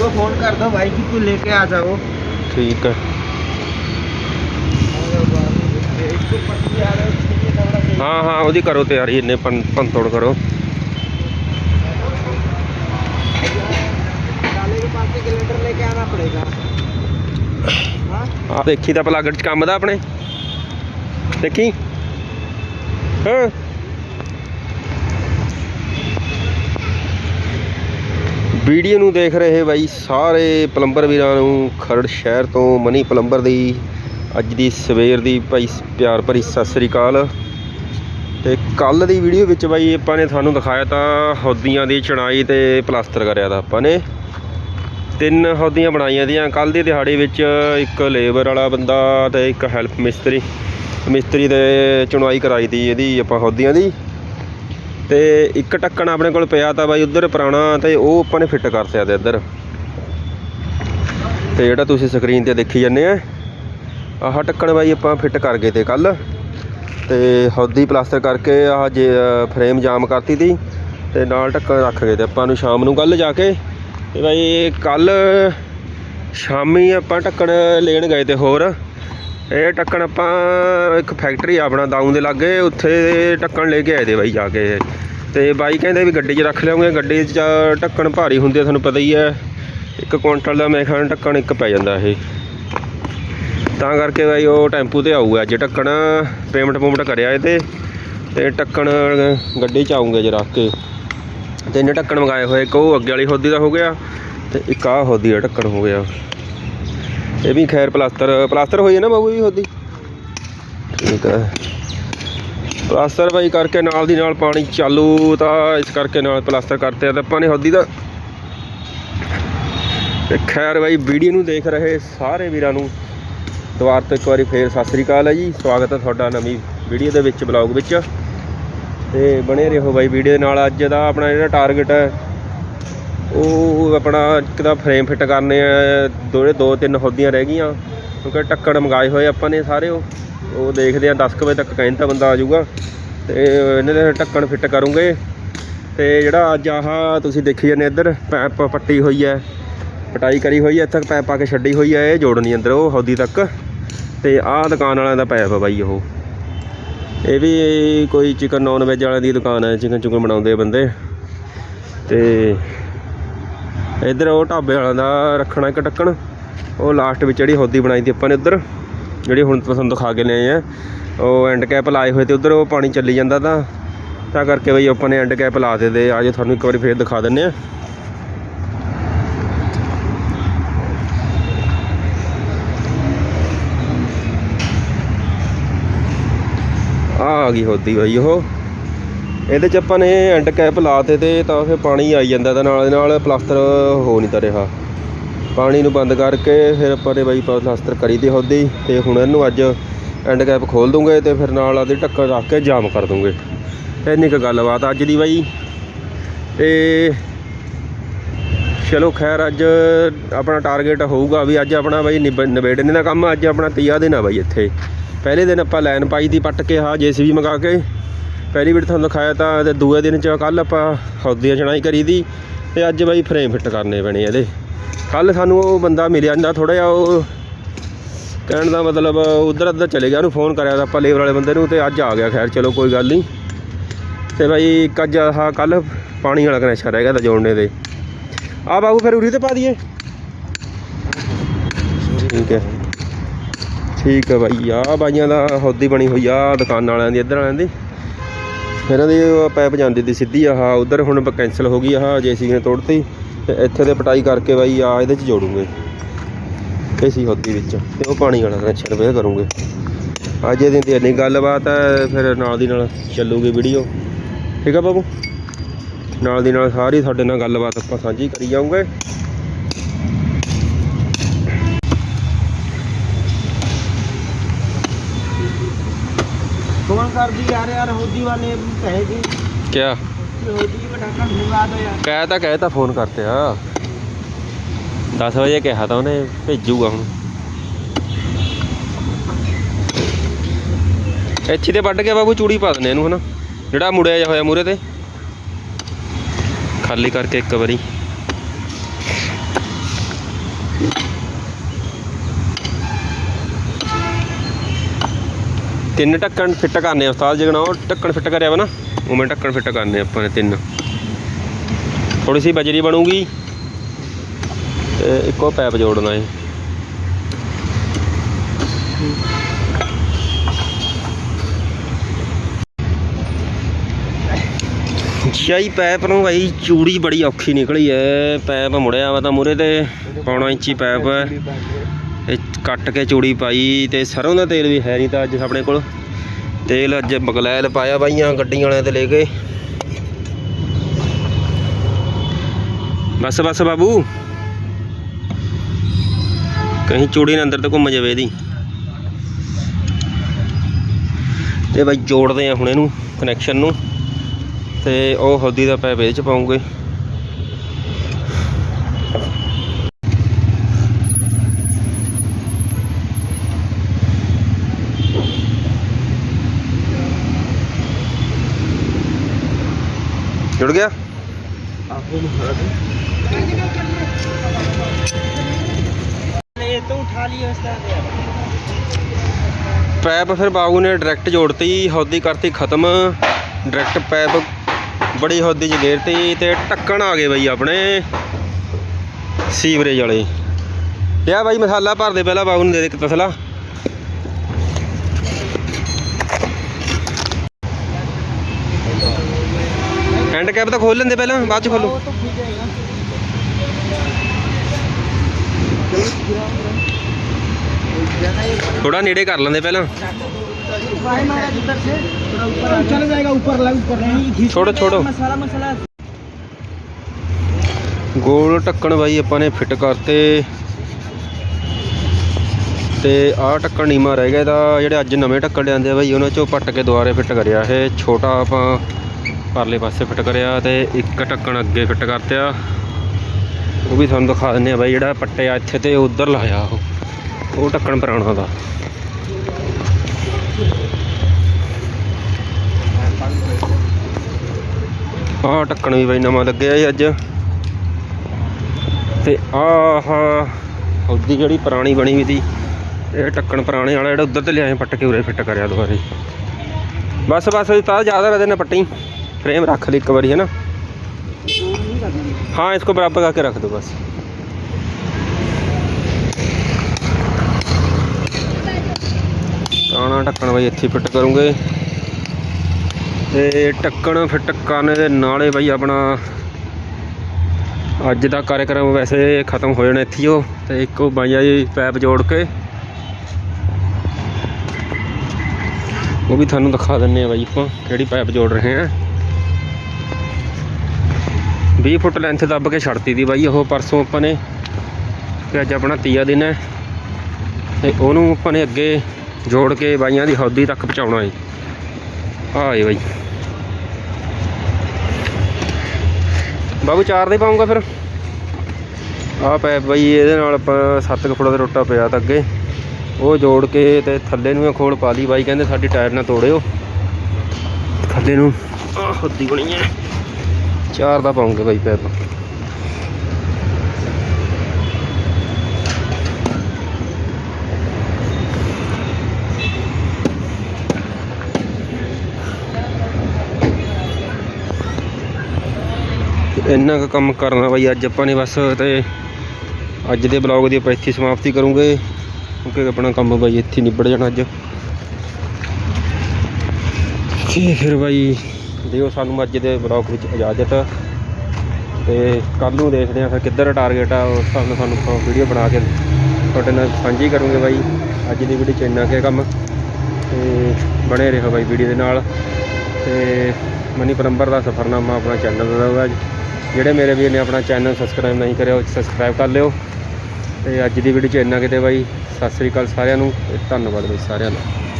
उसको फोन कर दो भाई कि तू लेके आ जाओ ਠੀਕ ਹੈ इसको पट्टी आ रहा है उसके लिए कपड़ा चाहिए ਹਾਂ ਹਾਂ ਉਹਦੀ ਕਰੋ ਤਿਆਰੀ ਇੰਨੇ ਪੰ ਪੰਤੋੜ ਕਰੋ नाले के पास से सिलेंडर लेके आना पड़ेगा हाँ ਆ ਦੇਖੀ ਤਾਂ ਪਲੱਗ ਚ ਕੰਮ ਦਾ ਆਪਣੇ ਦੇਖੀ ਹਾਂ ਵੀਡੀਓ ਨੂੰ ਦੇਖ ਰਹੇ ਬਾਈ ਸਾਰੇ ਪਲੰਬਰ ਵੀਰਾਂ ਨੂੰ ਖਰੜ ਸ਼ਹਿਰ ਤੋਂ ਮਨੀ ਪਲੰਬਰ ਦੀ ਅੱਜ ਦੀ ਸਵੇਰ ਦੀ ਭਾਈ ਪਿਆਰ ਭਰੀ ਸਤਿ ਸ੍ਰੀ ਅਕਾਲ। ਤੇ ਕੱਲ ਦੀ ਵੀਡੀਓ ਵਿੱਚ ਬਾਈ ਆਪਾਂ ਨੇ ਤੁਹਾਨੂੰ ਦਿਖਾਇਆ ਤਾਂ ਹੌਦੀਆਂ ਦੀ ਚਣਾਈ ਤੇ ਪਲਾਸਟਰ ਕਰਿਆ ਤਾਂ ਆਪਾਂ ਨੇ। ਤਿੰਨ ਹੌਦੀਆਂ ਬਣਾਈਆਂ ਦੀਆਂ। ਕੱਲ ਦੀ ਦਿਹਾੜੀ ਵਿੱਚ ਇੱਕ ਲੇਬਰ ਵਾਲਾ ਬੰਦਾ ਤੇ ਇੱਕ ਹੈਲਪ ਮਿਸਤਰੀ। ਮਿਸਤਰੀ ਦੇ ਚੁਣਵਾਈ ਕਰਾਈ ਤੀ ਇਹਦੀ ਆਪਾਂ ਹੌਦੀਆਂ ਦੀ। ਤੇ ਇੱਕ ਟੱਕਣ ਆਪਣੇ ਕੋਲ ਪਿਆ ਤਾਂ ਬਾਈ ਉਧਰ ਪੁਰਾਣਾ ਤੇ ਉਹ ਆਪਾਂ ਨੇ ਫਿੱਟ ਕਰ ਸਿਆ ਇੱਧਰ। ਤੇ ਜਿਹੜਾ ਤੁਸੀਂ ਸਕਰੀਨ ਤੇ ਦੇਖੀ ਜਾਂਦੇ ਆ, ਆਹ ਟੱਕਣ ਬਾਈ ਆਪਾਂ ਫਿੱਟ ਕਰ ਗਏ ਤੇ ਕੱਲ ਤੇ ਹੌਦੀ ਪਲਾਸਟਰ ਕਰਕੇ ਆਹ ਜੇ ਫਰੇਮ ਜਾਮ ਕਰਤੀ ਤੀ ਤੇ ਨਾਲ ਢੱਕਣ ਰੱਖ ਗਏ ਤੇ ਆਪਾਂ ਨੂੰ ਸ਼ਾਮ ਨੂੰ ਕੱਲ ਜਾ ਕੇ। ਤੇ ਬਾਈ ਕੱਲ ਸ਼ਾਮੀ ਆਪਾਂ ਢੱਕਣ ਲੈਣ ਗਏ ਤੇ ਹੋਰ। ਇਹ ਢੱਕਣ ਆਪਾਂ ਇੱਕ ਫੈਕਟਰੀ ਆ ਆਪਣਾ ਦਾਊਂ ਦੇ ਲਾਗੇ ਉੱਥੇ ਢੱਕਣ ਲੈ ਕੇ ਆਏ ਤੇ ਬਾਈ ਜਾ ਕੇ। ਤੇ ਬਾਈ ਕਹਿੰਦੇ ਵੀ ਗੱਡੀ 'ਚ ਰੱਖ ਲਿਆਉਂਗੇ ਗੱਡੀ 'ਚ ਢੱਕਣ ਭਾਰੀ ਹੁੰਦੇ ਆ, ਤੁਹਾਨੂੰ ਪਤਾ ਹੀ ਹੈ ਇੱਕ ਕੁਇੰਟਲ ਦਾ ਮੇਰੇ ਖਿਆਲ ਨਾਲ ਢੱਕਣ ਇੱਕ ਪੈ ਜਾਂਦਾ ਇਹ। ਤਾਂ ਕਰਕੇ ਬਾਈ ਉਹ ਟੈਂਪੂ ਤੇ ਆਊਗਾ ਅੱਜ ਢੱਕਣ ਪੇਮੈਂਟ ਪੂਮੈਂਟ ਕਰਿਆ ਇਹਦੇ। ਤੇ ਢੱਕਣ ਗੱਡੀ 'ਚ ਆਉਂਗੇ ਜੇ ਰੱਖ ਕੇ। ਤਿੰਨ ਢੱਕਣ ਮੰਗਾਏ ਹੋਏ ਇੱਕ ਉਹ ਅੱਗੇ ਵਾਲੀ ਹੋਦੀ ਦਾ ਹੋ ਗਿਆ ਤੇ ਇੱਕ ਆਹ ਹੋਦੀ ਦਾ ਢੱਕਣ ਹੋ ਗਿਆ। ਇਹ ਵੀ ਖੈਰ ਪਲਾਸਟਰ ਪਲਾਸਟਰ ਹੋਈ ਹੈ ਨਾ ਬਾਬੂ ਜੀ ਹੋਦੀ ਠੀਕ ਹੈ। ਪਲਾਸਟਰ ਬਾਈ ਕਰਕੇ ਨਾਲ ਦੀ ਨਾਲ ਪਾਣੀ ਚਾਲੂ, ਤਾਂ ਇਸ ਕਰਕੇ ਨਾਲ ਪਲਾਸਟਰ ਕਰਤੇ ਆ ਤਾਂ ਆਪਾਂ ਨੇ ਹੋਦੀ ਦਾ ਤੇ ਖੈਰ ਬਾਈ ਵੀਡੀਓ ਨੂੰ ਦੇਖ ਰਹੇ ਸਾਰੇ ਵੀਰਾਂ ਨੂੰ। ਦੁਬਾਰਾ ਤੋਂ ਇੱਕ ਵਾਰੀ ਫੇਰ ਸਤਿ ਸ੍ਰੀ ਅਕਾਲ ਹੈ ਜੀ। ਸਵਾਗਤ ਹੈ ਤੁਹਾਡਾ ਨਵੀਂ ਵੀਡੀਓ ਦੇ ਵਿੱਚ, ਬਲੌਗ ਵਿੱਚ। ਤੇ ਬਣੇ ਰਹੋ ਬਾਈ ਵੀਡੀਓ ਦੇ ਨਾਲ। ਅੱਜ ਦਾ ਆਪਣਾ ਜਿਹੜਾ ਟਾਰਗੇਟ ਹੈ ਉਹ ਆਪਣਾ ਇੱਕ ਤਾਂ ਫਰੇਮ ਫਿੱਟ ਕਰਨੇ ਆ ਦੋੜੇ ਦੋ ਤਿੰਨ ਹੌਦੀਆਂ ਰਹਿ ਗਈਆਂ। ਕਿਉਂਕਿ ਟੱਕਣ ਮੰਗਾਏ ਹੋਏ ਆਪਾਂ ਨੇ ਸਾਰੇ ਉਹ। ਉਹ ਦੇਖਦੇ ਆ 10 ਕੁ ਵਜੇ ਤੱਕ ਕਹਿੰਦਾ ਬੰਦਾ ਆ ਜਾਊਗਾ। ਤੇ ਇਹਨਾਂ ਦੇ ਢੱਕਣ ਫਿੱਟ ਕਰੂੰਗੇ। ਤੇ ਜਿਹੜਾ ਅੱਜ ਆਹ ਤੁਸੀਂ ਦੇਖੀ ਜਾਂਦੇ ਇੱਧਰ, ਪੈਪ ਪੱਟੀ ਹੋਈ ਹੈ, ਪਟਾਈ ਕਰੀ ਹੋਈ ਹੈ, ਇੱਥੇ ਪੈਪ ਪਾ ਕੇ ਛੱਡੀ ਹੋਈ ਹੈ, ਇਹ ਜੋੜਨੀ ਅੰਦਰ ਉਹ ਹੌਦੀ ਤੱਕ। ਤੇ ਆਹ ਦੁਕਾਨ ਵਾਲਿਆਂ ਦਾ ਪੈਪ ਆ ਬਾਈ ਉਹ। ਇਹ ਵੀ ਕੋਈ ਚਿਕਨ ਨੌਨ ਵੈਜ ਵਾਲਿਆਂ ਦੀ ਦੁਕਾਨ ਹੈ ਚਿਕਨ ਚੁਕਨ ਬਣਾਉਂਦੇ ਆ ਬੰਦੇ। ਤੇ ਇੱਧਰ ਉਹ ਢਾਬੇ ਵਾਲਿਆਂ ਦਾ ਰੱਖਣਾ ਇੱਕ ਢੱਕਣ। ਉਹ ਲਾਸਟ ਵਿੱਚ ਜਿਹੜੀ ਹੌਦੀ ਬਣਾਈ ਤੀ ਆਪਾਂ ਨੇ ਉੱਧਰ, ਜਿਹੜੀ ਹੁਣ ਤੁਹਾਨੂੰ ਦਿਖਾ ਕੇ ਲਿਆਏ ਆ। ਉਹ ਐਂਡ ਕੈਪ ਲਾਏ ਹੋਏ ਤੇ ਉੱਧਰ ਉਹ ਪਾਣੀ ਚੱਲੀ ਜਾਂਦਾ ਤਾਂ। ਤਾਂ ਕਰਕੇ ਬਈ ਆਪਾਂ ਨੇ ਐਂਡ ਕੈਪ ਲਾ ਦੇ ਆ ਜੇ ਤੁਹਾਨੂੰ ਇੱਕ ਵਾਰੀ ਫੇਰ ਦਿਖਾ ਦਿੰਨੇ ਆ। ਆ ਗਈ ਹੋਦੀ ਬਈ ਉਹ। ਇਹਦੇ ਚ ਆਪਾਂ ਨੇ ਐਂਡ ਕੈਪ ਲਾਤੇ ਤੇ ਤਾਂ ਫਿਰ ਪਾਣੀ ਆਈ ਜਾਂਦਾ ਤਾਂ ਨਾਲ ਦੇ ਨਾਲ ਪਲਾਸਟਰ ਹੋ ਨਹੀਂ ਤਾਂ ਰਿਹਾ। ਪਾਣੀ ਨੂੰ ਬੰਦ ਕਰਕੇ ਫਿਰ ਆਪਾਂ ਨੇ ਬਾਈ ਪਲਾਸਟਰ ਕਰੀ ਦੀ ਹੋਦੀ ਤੇ ਹੁਣ ਇਹਨੂੰ ਅੱਜ ਐਂਡ ਕੈਪ ਖੋਲ ਦੂੰਗੇ ਤੇ ਫਿਰ ਨਾਲ ਆਦੇ ਢੱਕਣ ਰੱਖ ਕੇ ਜਾਮ ਕਰ ਦੂੰਗੇ। ਇੰਨੀ ਕੁ ਗੱਲਬਾਤ ਅੱਜ ਦੀ ਬਾਈ। ਤੇ ਚਲੋ ਖੈਰ ਅੱਜ ਆਪਣਾ ਟਾਰਗੇਟ ਹੋਊਗਾ ਵੀ ਅੱਜ ਆਪਣਾ ਬਾਈ ਨਿਬ- ਨਿਬੇੜਨੇ ਦਾ ਕੰਮ, ਅੱਜ ਆਪਣਾ ਤੀਆ ਦਿਨ ਆ ਬਾਈ ਇੱਥੇ। ਪਹਿਲੇ ਦਿਨ ਆਪਾਂ ਲਾਈਨ ਪਾਈ ਦੀ ਪੱਟ ਕੇ ਹਾਂ ਜੇਸੀਬੀ ਮੰਗਾ ਕੇ ਪਹਿਲੀ ਵਾਰ ਤੁਹਾਨੂੰ ਦਿਖਾਇਆ ਤਾਂ ਤੇ ਦੂਏ ਦਿਨ ਚ ਕੱਲ ਆਪਾਂ ਹੌਦੀਆਂ ਚਣਾਈ ਕਰੀ ਦੀ ਤੇ ਅੱਜ ਬਾਈ ਫਰੇਮ ਫਿੱਟ ਕਰਨੇ ਪੈਣੇ ਇਹਦੇ। ਕੱਲ ਸਾਨੂੰ ਉਹ ਬੰਦਾ ਮਿਲਿਆ ਜਾਂਦਾ ਥੋੜਾ ਜਿਹਾ ਉਹ ਕਹਿਣ ਦਾ ਮਤਲਬ ਉਧਰ ਅੱਧਰ ਚਲੇ ਗਿਆ ਉਹਨੂੰ ਫੋਨ ਕਰਿਆ ਤਾਂ ਆਪਾਂ ਲੇਬਰ ਵਾਲੇ ਬੰਦੇ ਨੂੰ ਤੇ ਅੱਜ ਆ ਗਿਆ, ਖੈਰ ਚਲੋ ਕੋਈ ਗੱਲ ਨਹੀਂ ਤੇ ਬਾਈ ਕੱਜ ਅੱਜ ਆਹ ਕੱਲ ਪਾਣੀ ਵਾਲਾ ਕਨੈਕਸ਼ਨ ਰਹਿ ਗਿਆ ਤਾਂ ਜੋੜਨੇ ਦੇ ਆ ਬਾਬੂ ਫਿਰ ਉਰੀ ਤੇ ਪਾ ਦਈਏ। ਠੀਕ ਹੈ। ਠੀਕ ਹੈ ਬਾਈ ਆ ਬਾਈਆਂ ਦਾ ਹੌਦੀ ਬਣੀ ਹੋਈ ਆ ਦੁਕਾਨ ਵਾਲਿਆਂ ਦੀ, ਇੱਧਰ ਵਾਲਿਆਂ ਦੀ। ਇਹਨਾਂ ਦੀ ਉਹ ਪੈਪ ਜਾਂਦੀ ਦੀ ਸਿੱਧੀ ਆਹ ਉਧਰ ਹੁਣ ਕੈਂਸਲ ਹੋ ਗਈ ਆਹ ਜੇਸੀਬੀ ਨੇ ਤੋੜਤੀ ਤੇ ਇੱਥੇ ਤੇ ਪਟਾਈ ਕਰਕੇ ਬਾਈ ਆ ਇਹਦੇ ਚ ਜੋੜੂਗੇ। ਇਸੀ ਹੌਦੀ ਵਿੱਚ ਤੇ ਉਹ ਪਾਣੀ ਵਾਲਾ ਕਨੈਕਸ਼ਨ ਵੇ ਕਰੂੰਗੇ। ਅੱਜ ਇਹਦੀ ਤੇ ਇੰਨੀ ਗੱਲਬਾਤ ਹੈ, ਫਿਰ ਨਾਲ ਦੀ ਨਾਲ ਚੱਲੂਗੀ ਵੀਡੀਓ ਠੀਕ ਆ ਬਾਬੂ? ਨਾਲ ਦੀ ਨਾਲ ਸਾਰੀ ਤੁਹਾਡੇ ਨਾਲ ਗੱਲਬਾਤ ਆਪਾਂ ਸਾਂਝੀ ਕਰੀ ਜਾਵਾਂਗੇ फोन कर दी यार यार होदी वाले कहेगी ਕਿਆ होदी का ढक्कन ढुलवा दो यार ਕਹਿ ਤਾਂ ਕਹਿ ਤਾਂ ਫੋਨ ਕਰਤੇ ਆ 10 ਵਜੇ ਕਿਹਾ ਤਾਂ ਉਹਨੇ ਭੇਜੂਗਾ ਹੁਣ ਇੱਥੇ ਤੇ ਵੱਢ ਕੇ ਬਾਬੂ ਚੂੜੀ ਪਾ ਦਨੇ ਇਹਨੂੰ ਹਨਾ ਜਿਹੜਾ ਮੁੜਿਆ ਜਾ ਹੋਇਆ ਮੂਰੇ ਤੇ ਖਾਲੀ ਕਰਕੇ ਇੱਕ ਵਾਰੀ ਤਿੰਨ ਢੱਕਣ ਫਿੱਟ ਕਰਨੇ ਆ ਉਸਤਾਦ ਜਗਣਾ ਉਹ ਢੱਕਣ ਫਿੱਟ ਕਰਿਆ ਵਾ ਨਾ? ਉਵੇਂ ਢੱਕਣ ਫਿੱਟ ਕਰਨੇ ਆਪਾਂ ਨੇ ਤਿੰਨ। ਥੋੜੀ ਸੀ ਬਜਰੀ ਬਣੂਗੀ। ਤੇ ਇੱਕੋ ਪੈਪ ਜੋੜਨਾ ਹੈ ਸ਼ਾਈ ਪੈਪ ਨੂੰ ਭਾਈ ਚੂੜੀ ਬੜੀ ਔਖੀ ਨਿਕਲੀ ਐ। ਪੈਪ ਮੁੜਿਆ ਵਾ ਤਾਂ ਮੂਰੇ ਤੇ ਪੌਣਾ ਇੰਚੀ ਪੈਪ ਹੈ ਇਹ ਕੱਟ ਕੇ ਚੂੜੀ ਪਾਈ ਤੇ ਸਰੋਂ ਦਾ ਤੇਲ ਵੀ ਹੈ ਨਹੀਂ ਤਾਂ ਅੱਜ ਆਪਣੇ ਕੋਲ। ਤੇਲ ਅੱਜ ਬਗਲੈਲ ਪਾਇਆ ਬਾਈਆਂ ਗੱਡੀਆਂ ਵਾਲਿਆਂ ਤੇ ਲੈ ਕੇ। ਬਸ ਬਸ ਬਾਬੂ। ਕਹੀਂ ਚੂੜੀ ਨੇ ਅੰਦਰ ਤੇ ਘੁੰਮ ਜਾਵੇ ਇਹਦੀ। ਤੇ ਬਾਈ ਜੋੜਦੇ ਆ ਹੁਣ ਇਹਨੂੰ ਕਨੈਕਸ਼ਨ ਨੂੰ। ਤੇ ਉਹ ਹੌਦੀ ਦਾ ਪੈਪ ਇਹਦੇ ਚ ਪਾਉਂਗੇ। ਜੁੜ ਗਿਆ ये तो उठा लिया उस्ताद ਪੈਪ ਫਿਰ ਬਾਬੂ ਨੇ ਡਾਇਰੈਕਟ ਜੋੜਤੀ ਹੌਦੀ ਕਰਤੀ ਖਤਮ ਡਾਇਰੈਕਟ ਪੈਪ ਬੜੀ ਹੌਦੀ ਚ ਗੇਰਤੀ ਤੇ ਢੱਕਣ ਆ ਗਏ ਬਈ ਆਪਣੇ ਸੀਵਰੇਜ ਵਾਲੇ ਲਿਆ ਬਾਈ ਮਸਾਲਾ ਭਰ ਦੇ ਪਹਿਲਾਂ ਬਾਬੂ ਨੂੰ ਦੇ ਦੇ ਇੱਕ ਤਸਲਾ ਹੈਂਡ ਕੈਪ ਤਾਂ ਖੋਲ ਲੈਂਦੇ ਪਹਿਲਾਂ ਬਾਅਦ ਚ ਖੋਲੋ तो खुल जाएगा ਥੋੜਾ ਨੇੜੇ ਕਰ ਲੈਂਦੇ ਪਹਿਲਾਂ भाई महाराज उधर से थोड़ा ऊपर चला जाएगा ऊपर लग ऊपर नहीं घिस छोड़ो, छोड़ो। मसाला मसाला ਗੋਲ ਢੱਕਣ ਬਾਈ ਆਪਾਂ ਨੇ ਫਿੱਟ ਕਰਤੇ ਤੇ ਆਹ ਢੱਕਣ ਨੀਮਾ ਰਹਿ ਗਿਆ ਇਹਦਾ ਜਿਹੜੇ ਅੱਜ ਨਵੇਂ ਢੱਕਣ ਲਿਆਂਦੇ ਆ ਬਾਈ ਉਹਨਾਂ ਚੋਂ ਪੱਟ ਕੇ ਦੁਬਾਰੇ ਫਿੱਟ ਕਰਿਆ ਇਹ ਛੋਟਾ ਆਪਾਂ ਪਰਲੇ ਪਾਸੇ ਫਿੱਟ ਕਰਿਆ ਤੇ ਇੱਕ ਢੱਕਣ ਅੱਗੇ ਫਿੱਟ ਕਰਤਿਆ। ਉਹ ਵੀ ਤੁਹਾਨੂੰ ਦਿਖਾ ਦਿੰਦੇ ਆ ਬਾਈ ਜਿਹੜਾ ਪੱਟਿਆ ਇੱਥੇ ਤੇ ਉਧਰ ਲਾਇਆ ਉਹ। ਉਹ ਢੱਕਣ ਪੁਰਾਣਾ ਦਾ। ਆਹ ਢੱਕਣ ਵੀ ਬਾਈ ਨਵਾਂ ਲੱਗਿਆ ਜੀ ਅੱਜ। ਤੇ ਆਹ ਉਹਦੀ ਜਿਹੜੀ ਪੁਰਾਣੀ ਬਣੀ ਹੋਈ ਸੀ, ਇਹ ਢੱਕਣ ਪੁਰਾਣੇ ਵਾਲਾ ਜਿਹੜਾ ਉੱਧਰ ਤੇ ਲਿਆਏ ਪੱਟ ਕੇ ਉਰੇ ਫਿੱਟ ਕਰਿਆ ਦੁਬਾਰੇ। ਬਸ ਬਸ ਤਾਂ ਜ਼ਿਆਦਾ ਵਜੇ ਨੇ ਪੱਟੀ। ਫਰੇਮ ਰੱਖ ਲਈ ਇੱਕ ਵਾਰੀ ਹੈ ਨਾ हाँ इसको बराबर करके रख दो बस ਪੁਰਾਣਾ ਢੱਕਣ ਬਾਈ ਇੱਥੇ ਫਿੱਟ ਕਰੂੰਗੇ ਤੇ ਢੱਕਣ ਫਿੱਟ ਕਰਨ ਦੇ ਨਾਲੇ ਬਾਈ ਆਪਣਾ ਅੱਜ ਦਾ ਕਾਰਜਕ੍ਰਮ ਵੈਸੇ ਖਤਮ ਹੋ ਜਾਣਾ ਇੱਥੇ ਹੀ ਉਹ ਤੇ ਇੱਕੋ ਬਾਈਆ ਜੀ ਪੈਪ ਜੋੜ ਕੇ ਉਹ ਵੀ ਤੁਹਾਨੂੰ ਦਿਖਾ ਦਿੰਨੇ ਆ ਬਾਈ ਆਪਾਂ ਕਿਹੜੀ ਪਾਈਪ ਜੋੜ ਰਹੇ ਆ 20 ਫੁੱਟ ਲੈਂਥ ਦੱਬ ਕੇ ਛੱਡਤੀ ਦੀ ਬਾਈ, ਉਹ ਪਰਸੋਂ ਆਪਾਂ ਨੇ ਤੇ ਅੱਜ ਆਪਣਾ ਤੀਆ ਦਿਨ ਹੈ। ਤੇ ਉਹਨੂੰ ਆਪਾਂ ਨੇ ਅੱਗੇ ਜੋੜ ਕੇ ਬਾਈਆਂ ਦੀ ਹੌਦੀ ਤੱਕ ਪਹੁੰਚਾਉਣਾ ਹੈ। ਆਏ ਬਾਈ। ਬਾਬੂ, ਚਾਰ ਦੇ ਪਾਉਂਗਾ ਫਿਰ? ਆਹ ਪੈ ਬਾਈ, ਇਹਦੇ ਨਾਲ ਆਪਾਂ 7 ਫੁੱਟ ਦਾ ਟੋਟਾ ਪਿਆ ਤਾਂ ਅੱਗੇ। ਉਹ ਜੋੜ ਕੇ ਤੇ ਥੱਲੇ ਨੂੰ ਇਹ ਖੋਲ ਪਾ ਲਈ। ਬਾਈ ਕਹਿੰਦੇ ਸਾਡੀ ਟਾਇਰ ਨਾ ਤੋੜਿਓ। ਥੱਲੇ ਨੂੰ ਆਹ ਹੌਦੀ ਬਣੀ ਹੈ। ਚਾਰ ਦਾ ਪਾਉਂਗੇ ਬਾਈ ਪੈਪ ਇੰਨਾ ਕੁ ਕੰਮ ਕਰਨਾ ਬਾਈ, ਅੱਜ ਆਪਾਂ ਨੇ ਬਸ ਤੇ ਅੱਜ ਦੇ ਬਲੌਗ ਦੀ ਆਪਾਂ ਇੱਥੇ ਸਮਾਪਤੀ ਕਰੂੰਗੇ, ਕਿਉਂਕਿ ਆਪਣਾ ਕੰਮ ਬਾਈ ਇੱਥੇ ਨਿਬੜ ਜਾਣਾ ਅੱਜ। ਤੇ ਫਿਰ ਬਾਈ? ਦਿਓ ਸਾਨੂੰ ਅੱਜ ਦੇ ਬਲੌਗ ਵਿੱਚ ਇਜਾਜ਼ਤ। ਤੇ ਕੱਲ ਨੂੰ ਦੇਖਦੇ ਆ ਫਿਰ ਕਿੱਧਰ ਟਾਰਗੇਟ ਆ, ਉਸ ਹਿਸਾਬ ਨਾਲ ਤੁਹਾਨੂੰ ਵੀਡੀਓ ਬਣਾ ਕੇ ਤੁਹਾਡੇ ਨਾਲ ਸਾਂਝੀ ਕਰੂੰਗੇ ਬਾਈ। ਅੱਜ ਦੀ ਵੀਡੀਓ ਚ ਇੰਨਾ ਕੁ ਕੰਮ। ਤੇ ਬਣੇ ਰਹੋ ਬਾਈ ਵੀਡੀਓ ਦੇ ਨਾਲ। ਤੇ ਮਨੀ ਪਲੰਬਰ ਦਾ ਸਫਰਨਾਮਾ ਆਪਣਾ ਚੈਨਲ ਦਾ ਹੋਗਾ ਜਿਹੜੇ ਮੇਰੇ ਵੀਰ ਨੇ ਆਪਣਾ ਚੈਨਲ ਸਬਸਕ੍ਰਾਈਬ ਨਹੀਂ ਕਰਿਆ, ਉਹ ਸਬਸਕ੍ਰਾਈਬ ਕਰ ਲਿਓ। ਤੇ ਅੱਜ ਦੀ ਵੀਡੀਓ ਚ ਇੰਨਾ ਕਿਤੇ ਬਾਈ। ਸਤਿ ਸ੍ਰੀ ਅਕਾਲ ਸਾਰਿਆਂ ਨੂੰ ਤੇ ਧੰਨਵਾਦ ਬਾਈ ਸਾਰਿਆਂ ਦਾ।